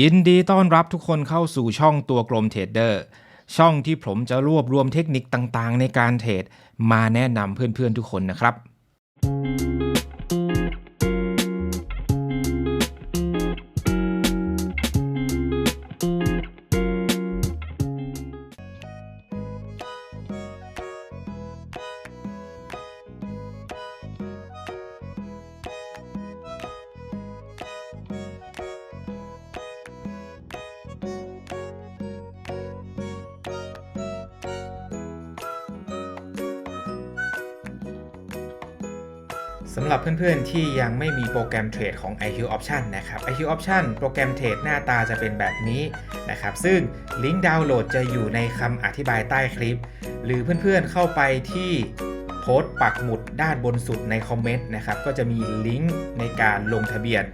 ยินดีต้อนรับทุกคนเข้าสู่ช่องตัวกลมเทรดเดอร์ ช่องที่ผมจะรวบรวมเทคนิคต่างๆ ในการเทรดมาแนะนำเพื่อนๆทุกคนนะครับ สำหรับเพื่อนๆที่ยังไม่มีโปรแกรมเทรดของ IQ Option นะครับ IQ Option โปรแกรมเทรดหน้าตาจะเป็นแบบนี้นะครับ ซึ่งลิงก์ดาวน์โหลดจะอยู่ในคำอธิบายใต้คลิป หรือเพื่อนๆเข้าไปที่โพสต์ปักหมุดด้านบนสุดในคอมเมนต์นะครับ ก็จะมีลิงก์ในการลงทะเบียน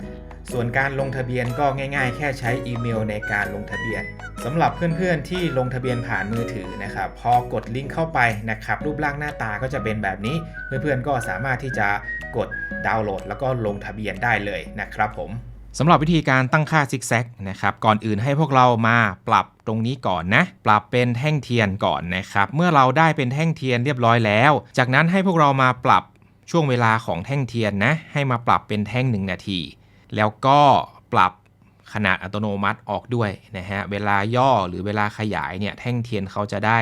ส่วนการลงทะเบียนก็ง่าย ๆ แค่ใช้อีเมลในการลงทะเบียนสำหรับเพื่อนๆที่ลงทะเบียนผ่านมือถือนะครับ พอกดลิงก์เข้าไปนะครับ รูปร่างหน้าตาก็จะเป็นแบบนี้ เพื่อนๆก็สามารถที่จะ กดดาวน์โหลด แล้วก็ลงทะเบียนได้เลยนะครับผมสำหรับวิธีการตั้งค่าซิกแซกนะครับ ก่อนอื่นให้พวกเรามาปรับตรงนี้ก่อนนะ ปรับเป็นแท่งเทียนก่อนนะครับ เมื่อเราได้เป็นแท่งเทียนเรียบร้อยแล้ว จากนั้นให้พวกเรามาปรับช่วงเวลาของแท่งเทียนนะ ให้มาปรับเป็นแท่ง 1 นาที แล้วก็ปรับขนาดอัตโนมัติออกด้วยนะฮะ เวลาย่อหรือเวลาขยายเนี่ยแท่งเทียนเขาจะได้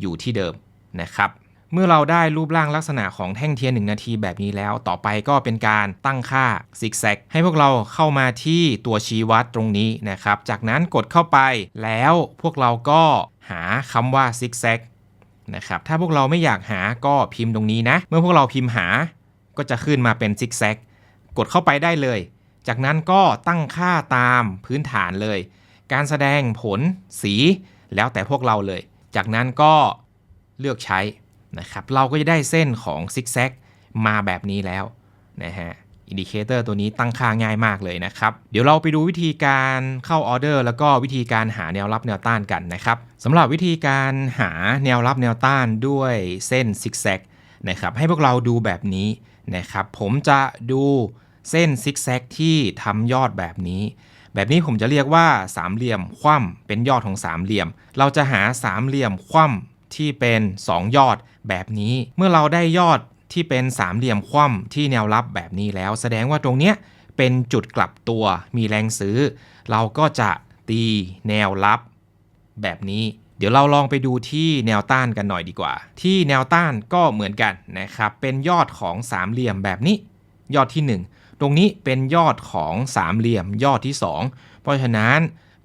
อยู่ที่เดิมนะครับ เมื่อเราได้รูปร่างลักษณะของแท่งเทียน1นาทีแบบนี้แล้ว ต่อไปก็เป็นการตั้งค่าซิกแซกให้พวกเราเข้ามาที่ตัวชี้วัดตรงนี้นะครับ จากนั้นกดเข้าไปแล้วพวกเราก็หาคำว่าซิกแซกนะครับถ้าพวกเราไม่อยากหาก็พิมพ์ตรงนี้นะ เมื่อพวกเราพิมพ์หาก็จะขึ้นมาเป็นซิกแซกกดเข้าไปได้เลย จากนั้นก็ตั้งค่าตามพื้นฐานเลย การแสดงผลสีแล้วแต่พวกเราเลย จากนั้นก็เลือกใช้ นะครับเราก็จะได้เส้นของซิกแซกมาแบบนี้แล้วนะฮะอินดิเคเตอร์ตัวนี้ตั้งค่าง่ายมากเลยนะครับ เดี๋ยวเราไปดูวิธีการเข้าออเดอร์แล้วก็วิธีการหาแนวรับแนวต้านกันนะครับสำหรับวิธีการหาแนวรับแนวต้านด้วยเส้นซิกแซกนะครับให้พวกเราดูแบบนี้นะครับ ผมจะดูเส้นซิกแซกที่ทำยอดแบบนี้ แบบนี้ผมจะเรียกว่าสามเหลี่ยมคว่ำเป็นยอดของสามเหลี่ยม เราจะหาสามเหลี่ยมคว่ำ ที่เป็น 2 ยอดแบบนี้ เมื่อเราได้ยอดที่เป็นสามเหลี่ยมคว่ำที่แนวรับแบบนี้แล้ว แสดงว่าตรงเนี้ยเป็นจุดกลับตัวมีแรงซื้อ เราก็จะตีแนวรับแบบนี้ เดี๋ยวเราลองไปดูที่แนวต้านกันหน่อยดีกว่า ที่แนวต้านก็เหมือนกันนะครับเป็นยอดของสามเหลี่ยมแบบนี้ ยอดที่ 1 ตรงนี้เป็นยอดของสามเหลี่ยมยอดที่ 2 เพราะฉะนั้น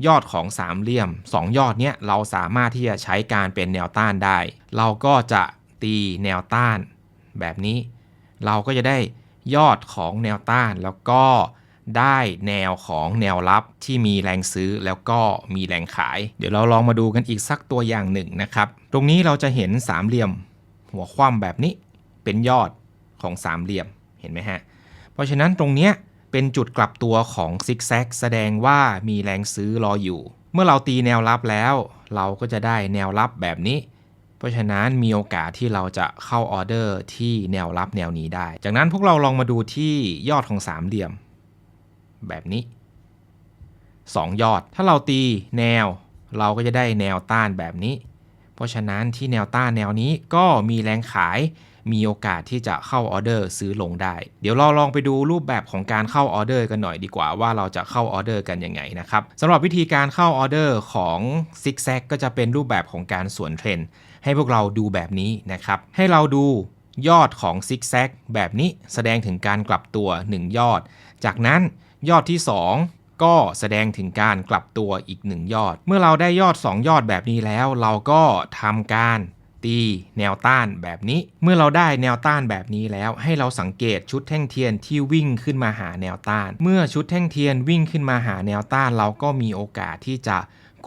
ยอดของสามเหลี่ยม 2 ยอดเนี้ยเราสามารถที่จะใช้การเป็นแนวต้านได้ เราก็จะตีแนวต้านแบบนี้ เราก็จะได้ยอดของแนวต้านแล้วก็ได้แนวของแนวรับที่มีแรงซื้อแล้วก็มีแรงขาย เดี๋ยวเราลองมาดูกันอีกสักตัวอย่างหนึ่งนะครับ ตรงนี้เราจะเห็นสามเหลี่ยม หัวคว่ำแบบนี้เป็นยอดของสามเหลี่ยมเห็นไหมฮะ เพราะฉะนั้นตรงเนี้ย เป็นจุดกลับตัวของซิกแซกแสดงว่ามีแรงซื้อรออยู่ เมื่อเราตีแนวรับแล้ว เราก็จะได้แนวรับแบบนี้ เพราะฉะนั้นมีโอกาสที่เราจะเข้าออเดอร์ที่แนวรับแนวนี้ได้ จากนั้นพวกเราลองมาดูที่ยอดของสามเหลี่ยม แบบนี้ 2 ยอด ถ้าเราตีแนว เราก็จะได้แนวต้านแบบนี้ เพราะฉะนั้นที่แนวต้านแนวนี้ก็มีแรงขาย มีโอกาสที่จะเข้าออเดอร์ซื้อลงได้ เดี๋ยวเราลองไปดูรูปแบบของการเข้าออเดอร์กันหน่อยดีกว่าว่าเราจะเข้าออเดอร์กันยังไงนะครับสำหรับวิธีการเข้าออเดอร์ของซิกแซกก็จะเป็นรูปแบบของการสวนเทรนให้พวกเราดูแบบนี้นะครับ ให้เราดูยอดของซิกแซกแบบนี้แสดงถึงการกลับตัว 1 ยอด จากนั้นยอดที่ 2 ก็แสดงถึงการกลับตัวอีก 1 ยอด เมื่อเราได้ยอด 2 ยอดแบบนี้แล้ว เราก็ทำการ ตีแนวต้านแบบนี้ เมื่อเราได้แนวต้านแบบนี้แล้ว ให้เราสังเกตชุดแท่งเทียนที่วิ่งขึ้นมาหาแนวต้าน เมื่อชุดแท่งเทียนวิ่งขึ้นมาหาแนวต้าน เราก็มีโอกาสที่จะ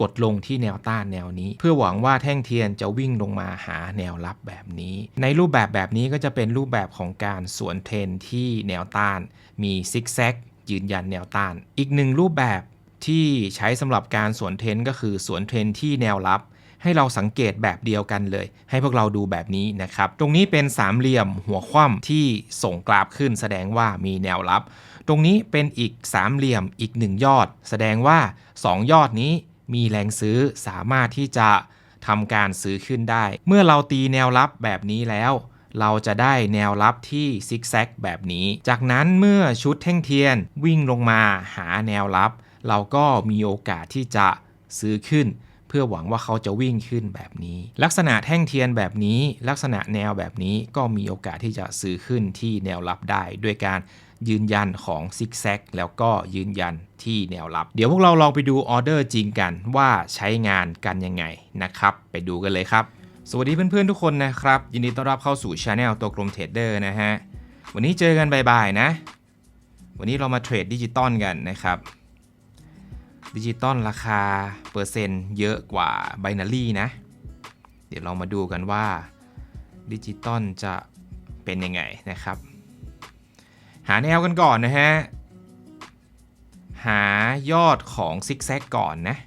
กดลงที่แนวต้านแนวนี้ เพื่อหวังว่าแท่งเทียนจะวิ่งลงมาหาแนวรับแบบนี้ ในรูปแบบแบบนี้ก็จะเป็นรูปแบบของการสวนเทรนที่แนวต้าน มีซิกแซกยืนยันแนวต้าน อีกหนึ่งรูปแบบที่ใช้สำหรับการสวนเทรนก็คือสวนเทรนที่แนวรับ ให้เราสังเกตแบบเดียวกันเลย ให้พวกเราดูแบบนี้นะครับ ตรงนี้เป็นสามเหลี่ยมหัวคว่ำที่ส่งกราฟขึ้น แสดงว่ามีแนวรับ ตรงนี้เป็นอีกสามเหลี่ยมอีกหนึ่งยอด แสดงว่า 2 ยอดนี้มีแรงซื้อสามารถที่จะทำการซื้อขึ้นได้ เมื่อเราตีแนวรับแบบนี้แล้วเราจะได้แนวรับที่ซิกแซกแบบนี้ จากนั้นเมื่อชุดแท่งเทียนวิ่งลงมาหาแนวรับ เราก็มีโอกาสที่จะซื้อขึ้น เพื่อหวังว่าเขาจะวิ่งขึ้นแบบนี้ ลักษณะแท่งเทียนแบบนี้ ลักษณะแนวแบบนี้ก็มีโอกาสที่จะซื้อขึ้นที่แนวรับได้ด้วยการยืนยันของซิกแซกแล้วก็ยืนยันที่แนวรับ เดี๋ยวพวกเราลองไปดูออเดอร์จริงกันว่าใช้งานกันยังไงนะครับ ไปดูกันเลยครับ สวัสดีเพื่อนๆทุกคนนะครับ ยินดีต้อนรับเข้าสู่ช anel ตัวกลมเทรดเดอร์นะฮะ วันนี้เจอกันบ่ายๆนะ วันนี้เรามาเทรดดิจิตอลกันนะครับ ดิจิตอลราคาเปอร์เซ็นต์เยอะกว่าไบนารีนะ เดี๋ยวเรามาดูกันว่าดิจิตอลจะเป็นยังไงนะครับ หาแนวกันก่อนนะฮะ หายอดของซิกแซกก่อนนะ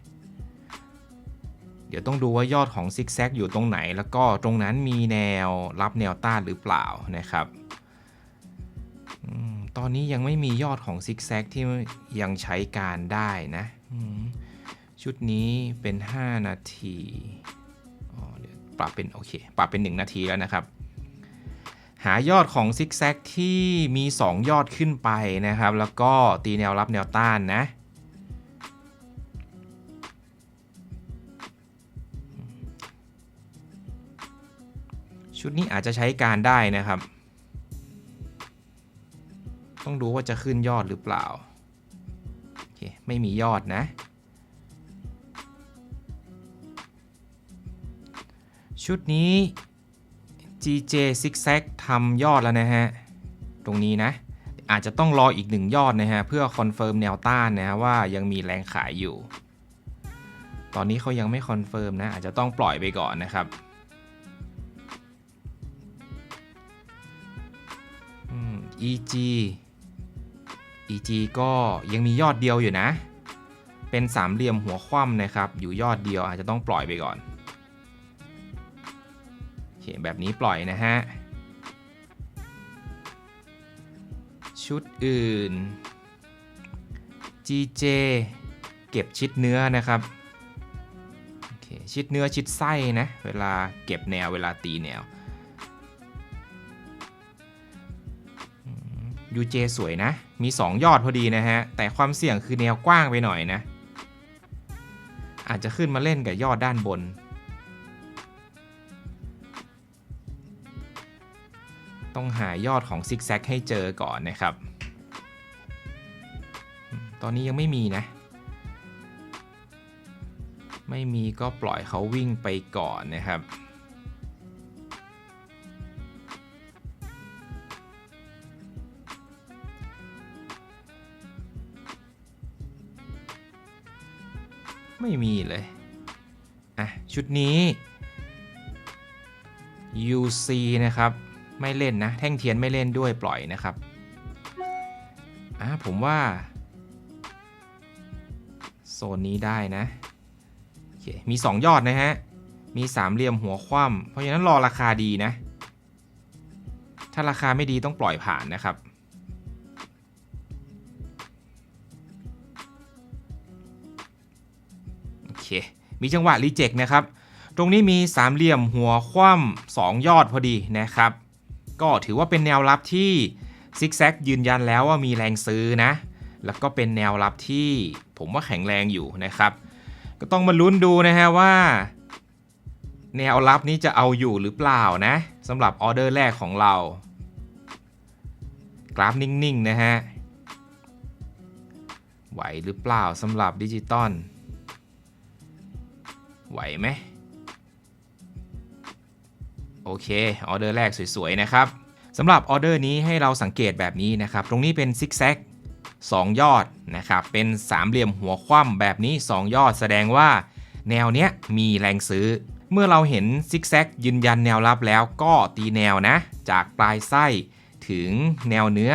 เดี๋ยวต้องดูว่ายอดของซิกแซกอยู่ตรงไหน แล้วก็ตรงนั้นมีแนวรับแนวต้านหรือเปล่านะครับอม ตอนนี้ยังไม่มียอดของซิกแซกที่ยังใช้การได้นะชุดนี้เป็น 5 นาทีเปรับเป็นโอเคปรับเป็น 1 นาทีแล้วนะครับ หายอดของซิกแซกที่มี 2 ยอดขึ้นไปนะครับ แล้วก็ตีแนวรับแนวต้านนะชุดนี้อาจจะใช้การได้นะครับ ต้องดูว่าจะขึ้นยอดหรือเปล่า โอเค ไม่มียอดนะ ชุดนี้ GJ Zigzag ทำยอดแล้วนะฮะ ตรงนี้นะ อาจจะต้องรออีกหนึ่งยอดนะฮะ เพื่อคอนเฟิร์มแนวต้านนะฮะว่ายังมีแรงขายอยู่ ตอนนี้เขายังไม่คอนเฟิร์มนะ อาจจะต้องปล่อยไปก่อนนะครับอืม EG EG ก็ยังมียอดเดียวอยู่นะ เป็นสามเหลี่ยมหัวคว่ำนะครับ อยู่ยอดเดียวอาจจะต้องปล่อยไปก่อนโอเคแบบนี้ปล่อยนะฮะ ชุดอื่น GJ เก็บชิดเนื้อนะครับชิดเนื้อชิดไส้นะ เวลาเก็บแนวเวลาตีแนว UJ สวยนะ มี 2 ยอดพอดีนะฮะ แต่ความเสี่ยงคือแนวกว้างไปหน่อยนะ อาจจะขึ้นมาเล่นกับยอดด้านบน ต้องหายอดของซิกแซกให้เจอก่อนนะครับ ตอนนี้ยังไม่มีนะ ไม่มีก็ปล่อยเขาวิ่งไปก่อนนะครับ ไม่มีเลย อะ ชุดนี้ UC นะครับ ไม่เล่นนะ แท่งเทียนไม่เล่นด้วยปล่อยนะครับ อะ ผมว่า โซนนี้ได้นะโอเคมี 2 ยอดนะฮะ มีสามเหลี่ยมหัวคว่ำเพราะฉะนั้นรอราคาดีนะ ถ้าราคาไม่ดีต้องปล่อยผ่านนะครับ เคมีจังหวะรีเจ็คนะครับ ตรงนี้มีสามเหลี่ยมหัวคว่ำสองยอดพอดีนะครับ ก็ถือว่าเป็นแนวรับที่ซิกแซกยืนยันแล้วว่ามีแรงซื้อนะ แล้วก็เป็นแนวรับที่ผมว่าแข็งแรงอยู่นะครับ ก็ต้องมาลุ้นดูนะฮะว่า แนวรับนี้จะเอาอยู่หรือเปล่านะสำหรับออเดอร์แรกของเรา กราฟนิ่งๆนะฮะไหวหรือเปล่าสำหรับดิจิตอล ไหวไหมโอเคออเดอร์แรกสวยๆนะครับสำหรับออเดอร์นี้ให้เราสังเกตแบบนี้นะครับ ตรงนี้เป็นซิกแซก2ยอดนะครับ เป็นสามเหลี่ยมหัวคว่ำแบบนี้ 2 ยอดแสดงว่า แนวเนี้ยมีแรงซื้อ เมื่อเราเห็นซิกแซกยืนยันแนวรับแล้วก็ตีแนวนะ จากปลายไส้ถึงแนวเนื้อ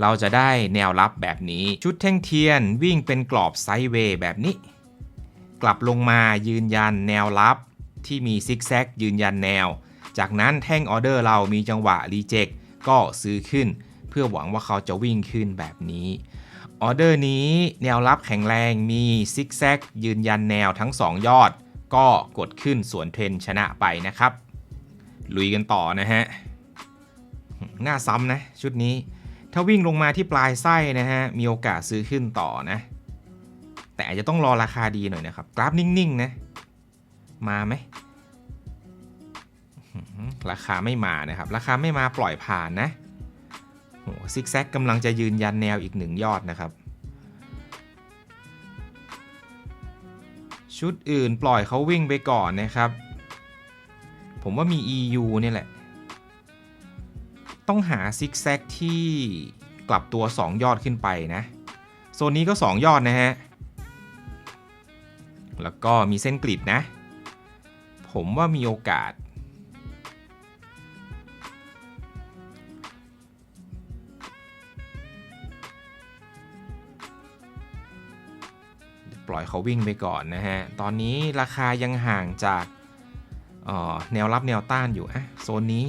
เราจะได้แนวรับแบบนี้ ชุดแท่งเทียนวิ่งเป็นกรอบไซด์เวย์แบบนี้ กลับลงมายืนยันแนวรับที่มีซิกแซกยืนยันแนว จากนั้นแท่งออเดอร์เรามีจังหวะรีเจ็คก็ซื้อขึ้น เพื่อหวังว่าเขาจะวิ่งขึ้นแบบนี้ออเดอร์นี้แนวรับแข็งแรงมีซิกแซกยืนยันแนวทั้ง 2 ยอด ก็กดขึ้นสวนเทรนชนะไปนะครับ ลุยกันต่อนะฮะ หน้าซ้ำนะ ชุดนี้ ถ้าวิ่งลงมาที่ปลายไส้นะฮะ มีโอกาสซื้อขึ้นต่อนะ แต่อาจจะต้องรอราคาดีหน่อยนะครับ กราฟนิ่งๆนะมาไหมราคาไม่มานะครับ ราคาไม่มาปล่อยผ่านนะโหซิกแซกกำลังจะยืนยันแนวอีกหนึ่งยอดนะครับ ชุดอื่นปล่อยเขาวิ่งไปก่อนนะครับ ผมว่ามี EU เนี่ยแหละ ต้องหาซิกแซกที่กลับตัว 2 ยอดขึ้นไปนะ โซนนี้ก็ 2 ยอดนะฮะ แล้วก็มีเส้นกริดนะ ผมว่ามีโอกาส ปล่อยเขาวิ่งไปก่อนนะฮะ ตอนนี้ราคายังห่างจากแนวรับแนวต้านอยู่อะโซนนี้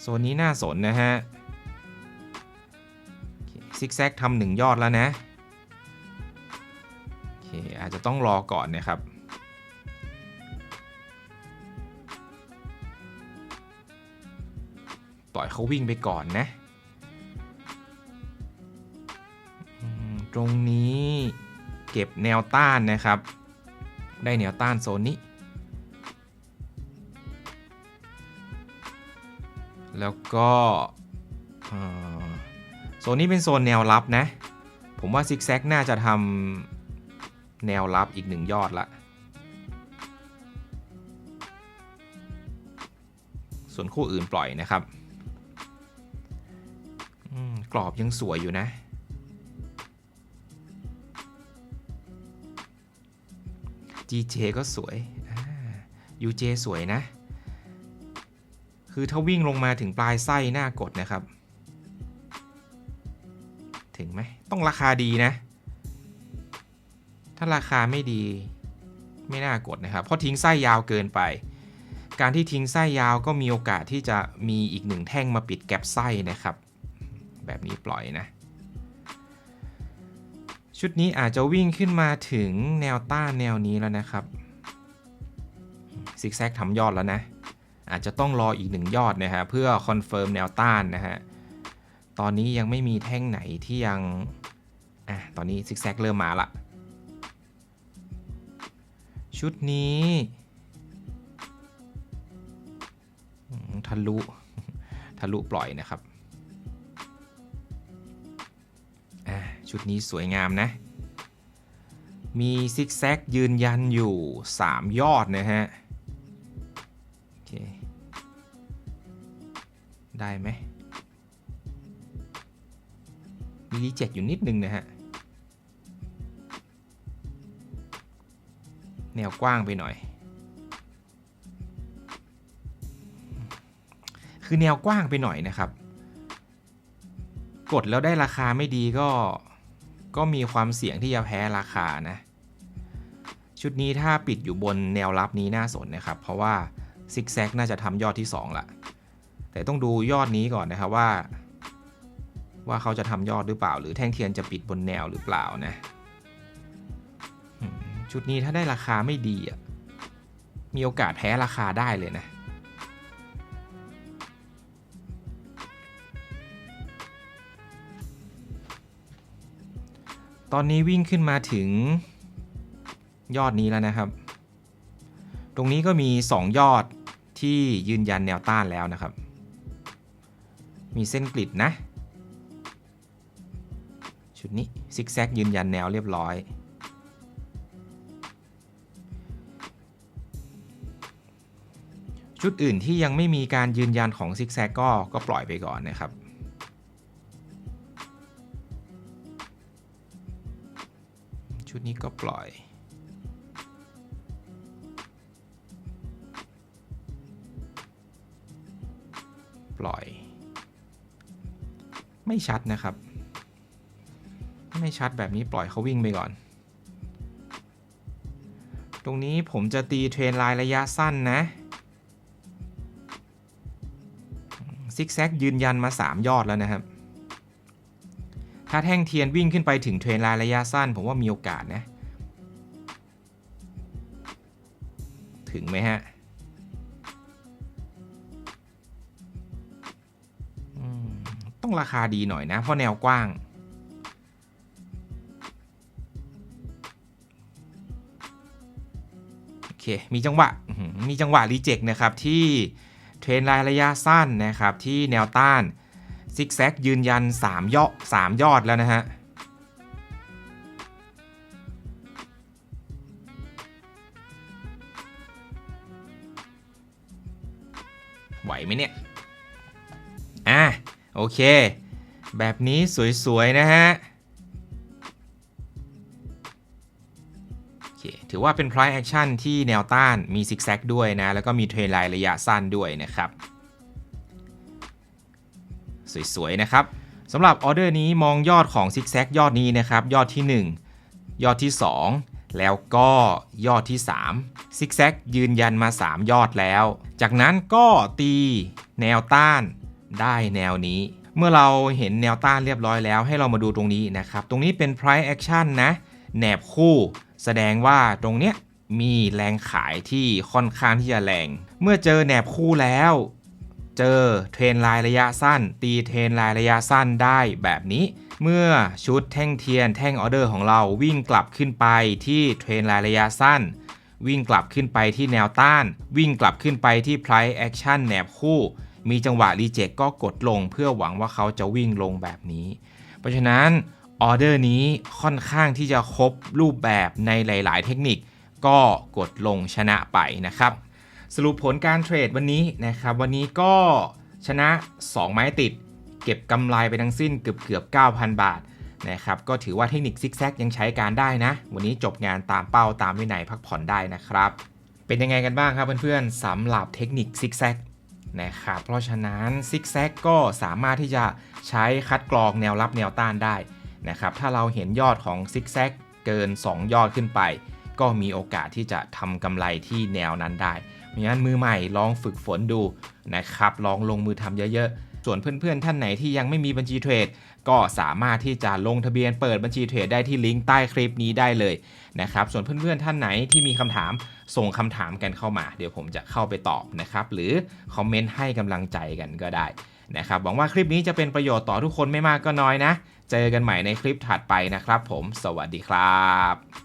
โซนนี้น่าสนนะฮะซิกแซกทำหนึ่งยอดแล้วนะ ต้องรอก่อนนะครับปล่อยเขาวิ่งไปก่อนนะตรงนี้เก็บแนวต้านนะครับ ได้แนวต้านโซนนี้ แล้วก็โซนนี้เป็นโซนแนวรับนะ ผมว่าซิกแซกน่าจะทำ แนวรับอีกหนึ่งยอดละ ส่วนคู่อื่นปล่อยนะครับกรอบยังสวยอยู่นะ GJ ก็สวย UJ สวยนะ คือถ้าวิ่งลงมาถึงปลายไส้หน้ากดนะครับ ถึงไหม ต้องราคาดีนะาราคาไม่ดีไม่น่ากดนะครับ เพราะทิ้งไส้ยาวเกินไป การที่ทิ้งไส้ยาวก็มีโอกาสที่จะมีอีกหนึ่งแท่งมาปิดแก็บไส้นะครับ แบบนี้ปล่อยนะ ชุดนี้อาจจะวิ่งขึ้นมาถึงแนวต้านแนวนี้แล้วนะครับซิกแซกทำยอดแล้วนะ อาจจะต้องรออีกหนึ่งยอดนะฮะเพื่อคอนเฟิร์มแนวต้านนะฮะตอนนี้ยังไม่มีแท่งไหนที่ยังอะตอนนี้ซิกแซกเริ่มมาละ ชุดนี้ทะลุทะลุปล่อยนะครับ ชุดนี้สวยงามนะ มีซิกแซกยืนยันอยู่ 3 ยอดนะฮะโอเคได้ไหมมีรีเจ็คอยู่นิดนึงนะฮะ แนวกว้างไปหน่อย คือแนวกว้างไปหน่อยนะครับ กดแล้วได้ราคาไม่ดีก็ ก็มีความเสี่ยงที่จะแพ้ราคานะ ชุดนี้ถ้าปิดอยู่บนแนวรับนี้น่าสนนะครับ เพราะว่าซิกแซกน่าจะทำยอดที่ 2 ละ แต่ต้องดูยอดนี้ก่อนนะครับว่า ว่าเขาจะทำยอดหรือเปล่า หรือแท่งเทียนจะปิดบนแนวหรือเปล่านะ ชุดนี้ถ้าได้ราคาไม่ดีอะ มีโอกาสแพ้ราคาได้เลยนะ ตอนนี้วิ่งขึ้นมาถึงยอดนี้แล้วนะครับ ตรงนี้ก็มี 2 ยอดที่ยืนยันแนวต้านแล้วนะครับ มีเส้นกริดนะ ชุดนี้ซิกแซกยืนยันแนวเรียบร้อย ชุดอื่นที่ยังไม่มีการยืนยันของซิกแซกก็ก็ปล่อยไปก่อนนะครับชุดนี้ก็ปล่อยปล่อย ไม่ชัดนะครับ ไม่ชัดแบบนี้ปล่อยเขาวิ่งไปก่อน ตรงนี้ผมจะตีเทรนไลน์ระยะสั้นนะ ซิกแซกยืนยันมา 3 ยอดแล้วนะครับ ถ้าแท่งเทียนวิ่งขึ้นไปถึงเทรนไลน์ระยะสั้น ผมว่ามีโอกาสนะ ถึงไหมฮะต้องราคาดีหน่อยนะ เพราะแนวกว้างโอเคมีจังหวะ มีจังหวะรีเจ็คนะครับที่ เทรนไลน์ระยะสั้นนะครับ ที่แนวต้านซิกแซกยืนยัน 3 ยอด3ยอดแล้วนะฮะไหวไหมเนี่ย อะ โอเค แบบนี้สวย ๆ นะฮะ ถือว่าเป็น price action ที่แนวต้านมีซิกแซกด้วยนะ แล้วก็มีเทรนไลน์ระยะสั้นด้วยนะครับ สวย ๆ นะครับสำหรับออเดอร์นี้มองยอดของซิกแซกยอดนี้นะครับ ยอดที่ 1 ยอดที่ 2 แล้วก็ยอดที่3ซิกแซกยืนยันมา 3 ยอดแล้ว จากนั้นก็ตีแนวต้านได้แนวนี้ เมื่อเราเห็นแนวต้านเรียบร้อยแล้ว ให้เรามาดูตรงนี้นะครับ ตรงนี้เป็น price action นะแนบคู่ แสดงว่าตรงเนี้ยมีแรงขายที่ค่อนข้างที่จะแรง เมื่อเจอแหนบคู่แล้ว เจอเทรนไลน์ระยะสั้น ตีเทรนไลน์ระยะสั้นได้แบบนี้ เมื่อชุดแท่งเทียนแท่งออเดอร์ของเราวิ่งกลับขึ้นไปที่เทรนไลน์ระยะสั้น วิ่งกลับขึ้นไปที่แนวต้าน วิ่งกลับขึ้นไปที่ price action แหนบคู่ มีจังหวะรีเจ็คก็กดลงเพื่อหวังว่าเขาจะวิ่งลงแบบนี้ เพราะฉะนั้น ออเดอร์นี้ค่อนข้างที่จะครบรูปแบบในหลาย ๆ เทคนิค ก็กดลงชนะไปนะครับ สรุปผลการเทรดวันนี้นะครับ วันนี้ก็ชนะ 2 ไม้ติด เก็บกำไรไปทั้งสิ้นเกือบเกือบ 9,000 บาทนะครับ ก็ถือว่าเทคนิคซิกแซกยังใช้การได้นะ วันนี้จบงานตามเป้าตามวินัยพักผ่อนได้นะครับ เป็นยังไงกันบ้างครับเพื่อนๆสำหรับเทคนิคซิกแซกนะครับ เพราะฉะนั้นซิกแซกก็สามารถที่จะใช้คัดกรองแนวรับแนวต้านได้ นะครับถ้าเราเห็นยอดของซิกแซกเกิน 2 ยอดขึ้นไป ก็มีโอกาสที่จะทำกำไรที่แนวนั้นได้เพราะงั้นมือใหม่ลองฝึกฝนดูนะครับลองลงมือทำเยอะๆ ส่วนเพื่อนๆ ท่านไหนที่ยังไม่มีบัญชีเทรด ก็สามารถที่จะลงทะเบียนเปิดบัญชีเทรดได้ที่ลิงก์ใต้คลิปนี้ได้เลยนะครับส่วนเพื่อนๆท่านไหนที่มีคำถาม ส่งคำถามกันเข้ามา เดี๋ยวผมจะเข้าไปตอบนะครับ หรือคอมเมนต์ให้กำลังใจกันก็ได้นะครับ หวังว่าคลิปนี้จะเป็นประโยชน์ต่อทุกคนไม่มากก็น้อยนะ เจอกันใหม่ในคลิปถัดไปนะครับผม สวัสดีครับ